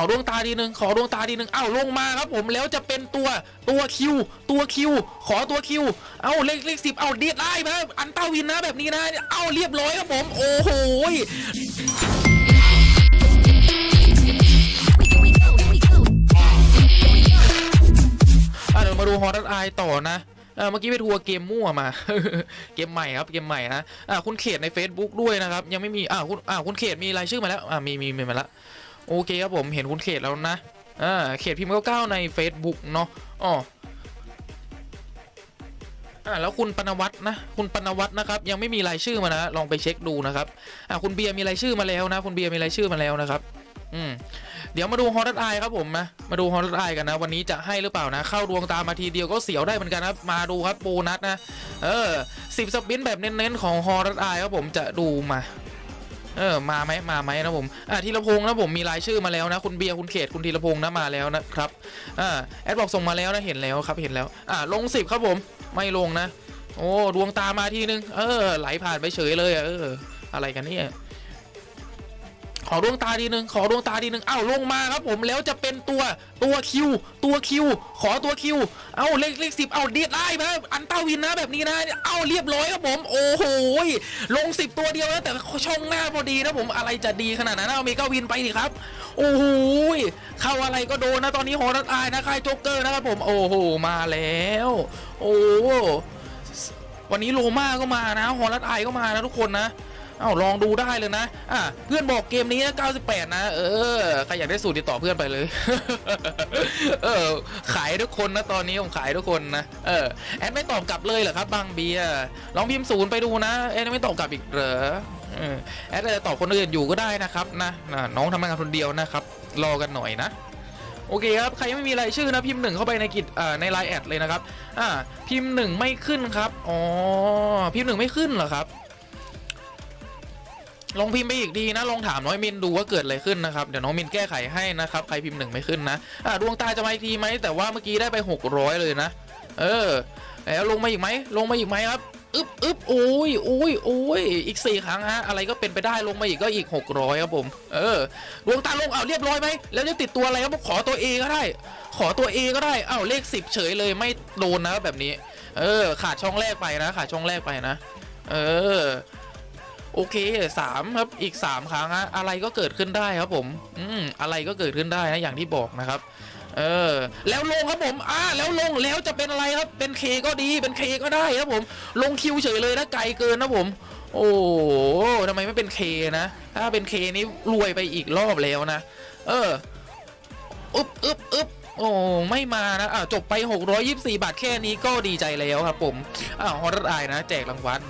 ขอดวงตาดีหนึ่งขอดวงตาดีหนึ่งเอ้าลงมาครับผมแล้วจะเป็นตัวตัวคิวตัวคิวขอตัวคิวเอ้าเลขเลขสิบเอ้าเดียดได้ไหมอันต้าวินนะแบบนี้นะเอ้าเรียบร้อยครับผมโอ้โหเดี๋ยวมาดูฮอร์ดไอต่อนะเมื่อกี้ไปทัวร์เกมมั่วมา เกมใหม่ครับเกมใหม่นะคุณเขตใน Facebook ด้วยนะครับ ยังไม่มีอ่าคุณอ่าคุณเขตมีรายชื่อมาแล้วอ่ามีมีมีมาแล้ว โอเคครับผมเห็นคุณเขตแล้วนะอ่าเขตพิมพ์เก้าใน Facebook เนาะอ๋ออ่าแล้วคุณปนวัตนะ คุณปนวัตนะครับ ยังไม่มีรายชื่อมานะลองไปเช็คดูนะครับอ่าคุณเบียร์มีรายชื่อมาแล้วนะคุณเบียร์มีรายชื่อมาแล้วนะครับ อืมเดี๋ยวมาดูฮอร์ดไอครับผมนะมาดูฮอร์ดไอกันนะ วันนี้จะให้หรือเปล่านะ เข้าดวงตามมาทีเดียวก็เสียวได้เหมือนกันครับมาดูครับโบนัสนะ เออสิบสปินแบบเน้นๆของฮอร์ดไอครับผมจะดูมา เออมาไหมมาไหมนะผมอ่าธีรพงศ์นะผมมีรายชื่อมาแล้วนะคุณเบียร์คุณเขตคุณธีรพงศ์นะมาแล้วนะครับอ่าแอดบอกส่งมาแล้วนะเห็นแล้วครับเห็นแล้วอ่าลงสิบครับผมไม่ลงนะ โอ้ดวงตามาทีนึง เออไหลผ่านไปเฉยเลยเอออะไรกันเนี่ย ขอดวงตาดีหนึ่งขอดวงตาดีหนึ่งเอ้าลงมาครับผมแล้วจะเป็นตัวตัวคิวตัวคิวขอตัวคิวเอ้าเลขเลขสิบเอ้าเดียดได้ไหมอันต้าวินนะแบบนี้นะเอ้าเรียบร้อยครับผมโอ้โหลงสิบตัวเดียวนะแต่ช่องหน้าพอดีนะผมอะไรจะดีขนาดนั้นเอาเมกาวินไปดิครับโอ้โหเข้าอะไรก็โดนนะตอนนี้ฮอร์ดอายนะค่ายโจ๊กเกอร์นะครับผมโอ้โหมาแล้ว โอ้วันนี้โลมาก็มานะฮอร์ดอายก็มานะทุกคนนะ เอ้าลองดูได้เลยนะอะเพื่อนบอกเกมนี้นะ98 นะ เออใครอยากได้สูตรติดต่อเพื่อนไปเลย เออ ขายทุกคนนะตอนนี้ผมขายทุกคนนะเออแอดไม่ตอบกลับเลยเหรอครับบางเบียลองพิมพ์ศูนย์ไปดูนะแอดไม่ตอบกลับอีกเหรอเออแอดจะตอบคนอื่นอยู่ก็ได้นะครับนะน้องทำงานคนเดียวนะครับ รอกันหน่อยนะโอเคครับ ใครยังไม่มีรายชื่อนะพิมพ์หนึ่งเข้าไปในกิจในไลน์แอดเลยนะครับ อ่า พิมพ์หนึ่งไม่ขึ้นครับ อ๋อ พิมพ์หนึ่งไม่ขึ้นเหรอครับ ลองพิมพ์ไปอีกดีนะลองถามน้อยมินดูว่าเกิดอะไรขึ้นนะครับเดี๋ยวน้องมินแก้ไขให้นะครับใครพิมพ์หนึ่งไม่ขึ้นนะอ่าดวงตาจะมาอีกทีไหมแต่ว่าเมื่อกี้ได้ไป 600 เลยนะ เออแล้วลงมาอีกไหมลงมาอีกไหมครับอึบอึบโอ้ยโอ้ยโอ้ยอีก 4 ครั้งฮะอะไรก็เป็นไปได้ลงมาอีกก็อีก 600 ครับผม เออดวงตาลงเอาเรียบร้อยไหมแล้วจะติดตัวอะไรครับขอตัว A ก็ได้ ขอตัว A ก็ได้เอ้าเลข 10 เฉยเลยไม่โดนนะแบบนี้ เออ ขาดช่องแรกไปนะ ขาดช่องแรกไปนะ เออ โอเคสามครับอีกสามครั้งฮะอะไรก็เกิดขึ้นได้ครับผม อืมอะไรก็เกิดขึ้นได้นะอย่างที่บอกนะครับเออแล้วลงครับผมอ่าแล้วลงแล้วจะเป็นอะไรครับเป็นเคก็ดีเป็นเคก็ได้ครับผม ลงคิวเฉยเลยนะไกลเกินนะผม โอ้โหทำไมไม่เป็นเคนะ ถ้าเป็นเคนี้รวยไปอีกรอบแล้วนะ เอออึบอึบอึบโอ้ไม่มานะอ่าจบไป 624 บาทแค่นี้ก็ดีใจแล้วครับผมอ้าฮอตไอนะ แจกรางวัล